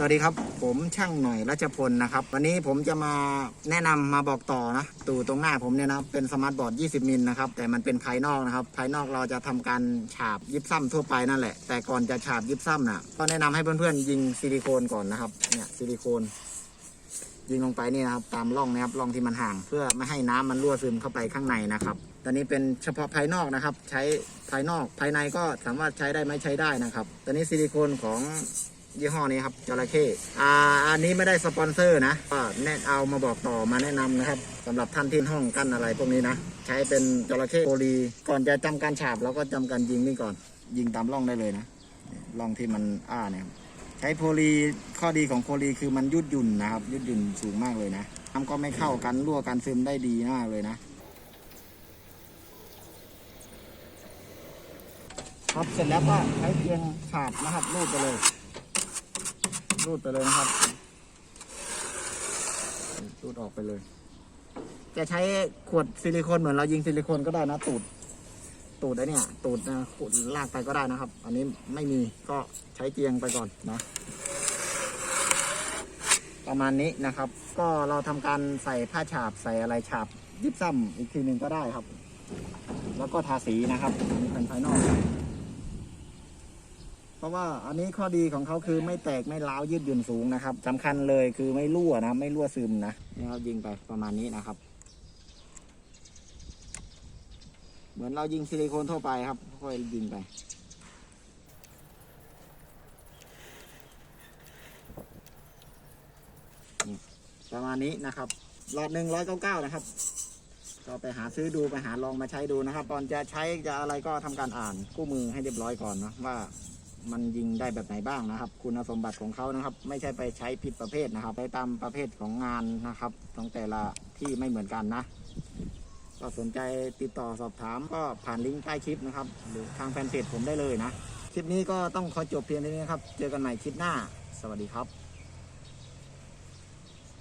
สวัสดีครับ ผมช่างหน่อยรัชพลนะครับ วันนี้ผมจะมาแนะนำมาบอกต่อนะตูตรงหน้าผมเนี่ยนะเป็นสมาร์ทบอร์ด 20 มิลนะครับ แต่มันเป็นภายนอกนะครับ ภายนอกเราจะทำการฉาบยิบซ้ำทั่วไปนั่นแหละ แต่ก่อนจะฉาบยิบซ้ำน่ะก็แนะนำให้เพื่อนๆยิงซิลิโคนก่อนนะครับ เนี่ยซิลิโคน ยิงลงไปนี่นะครับตามร่องนะครับร่องที่มันห่าง เพื่อไม่ให้น้ำมันรั่วซึมเข้าไปข้างในนะครับ ตอนนี้เป็นเฉพาะภายนอกนะครับ ใช้ภายนอกภายในก็สามารถใช้ได้ไหมใช้ได้นะครับ ตอนนี้ซิลิโคนของ ยี่ห้อนี้ครับจระเข้อ่าอันนี้ไม่ได้สปอนเซอร์นะก็แนะเอามาบอกต่อมาแนะนำนะครับสำหรับท่านที่ห้องกั้นอะไรพวกนี้นะ ใช้เป็นจระเข้โพลีก่อนจะจำการฉาบเราก็จำการยิงนี่ก่อน ยิงตามร่องได้เลยนะร่องที่มันอ้าเนี่ยใช้โพลีข้อดีของโพลีคือมันยืดหยุ่นนะครับยืดหยุ่นสูงมากเลยนะน้ำก็ไม่เข้ากันรั่วกันซึมได้ดีมากเลยนะ ครับเสร็จแล้วก็ใช้เกียงฉาบนะครับรูดไปเลย รูดไปเลยนะครับรูดออกไปเลย จะใช้ขวดซิลิโคนเหมือนเรายิงซิลิโคนก็ได้นะตูด ตูดไอ้เนี่ย ตูดนะขูดลากไปก็ได้นะครับ อันนี้ไม่มีก็ใช้เกียงไปก่อนนะ ประมาณนี้นะครับ ก็เราทำการใส่ผ้าฉาบใส่อะไรฉาบยิบซ้ำอีกทีหนึ่งก็ได้ครับ แล้วก็ทาสีนะครับอันนี้เป็นภายนอก เพราะว่าอันนี้ข้อดีของเขาคือไม่แตกไม่ร้าวยืดหยุ่นสูงนะครับสำคัญเลยคือไม่รั่วนะไม่รั่วซึมนะนี่เรายิงไปประมาณนี้นะครับ เหมือนเรายิงซิลิโคนทั่วไปครับค่อยยิงไป ประมาณนี้นะครับหลอดหนึ่งร้อยเก้าเก้านะครับ ก็ไปหาซื้อดูไปหาลองมาใช้ดูนะครับ ตอนจะใช้จะอะไรก็ทำการอ่านคู่มือให้เรียบร้อยก่อนนะว่า มันยิงได้แบบไหนบ้างนะครับ คุณสมบัติของเขานะครับ ไม่ใช่ไปใช้ผิดประเภทนะครับ ไปตามประเภทของงานนะครับของแต่ละที่ไม่เหมือนกันนะ ก็สนใจติดต่อสอบถามก็ผ่านลิงก์ใต้คลิปนะครับ หรือทางแฟนเพจผมได้เลยนะ คลิปนี้ก็ต้องขอจบเพียงเท่านี้นะครับ เจอกันใหม่คลิปหน้า สวัสดีครับ